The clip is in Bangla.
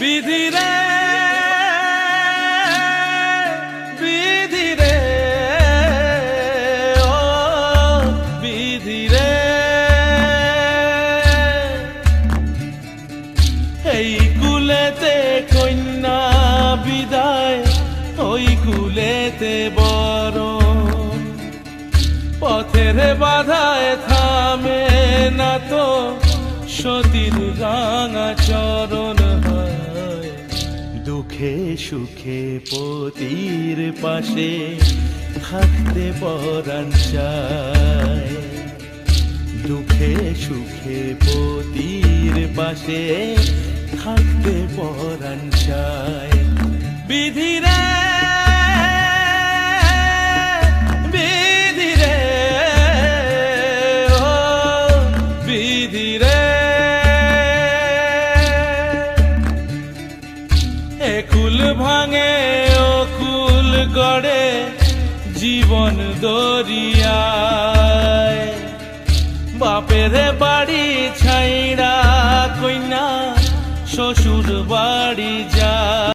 বিধি রে বিধি রে, ও বিধি রে। এই কুলেতে কন্যা বিদায়, ওই কুলেতে বড় পথের বাধায় থামে না তো সতীর রাঙা চরণ। দুঃখে সুখে পতির পাশে থাকতে পরাণ চায় দুঃখে সুখে পতির পাশে থাকতে পরাণ চায় বিধি রে বিধি রে, ও বিধি রে একুল ভাঙে ও কুল গড়ে জীবন দরিয়ায়। বাপের বাড়ি ছাইড়া কইনা শ্বশুর বা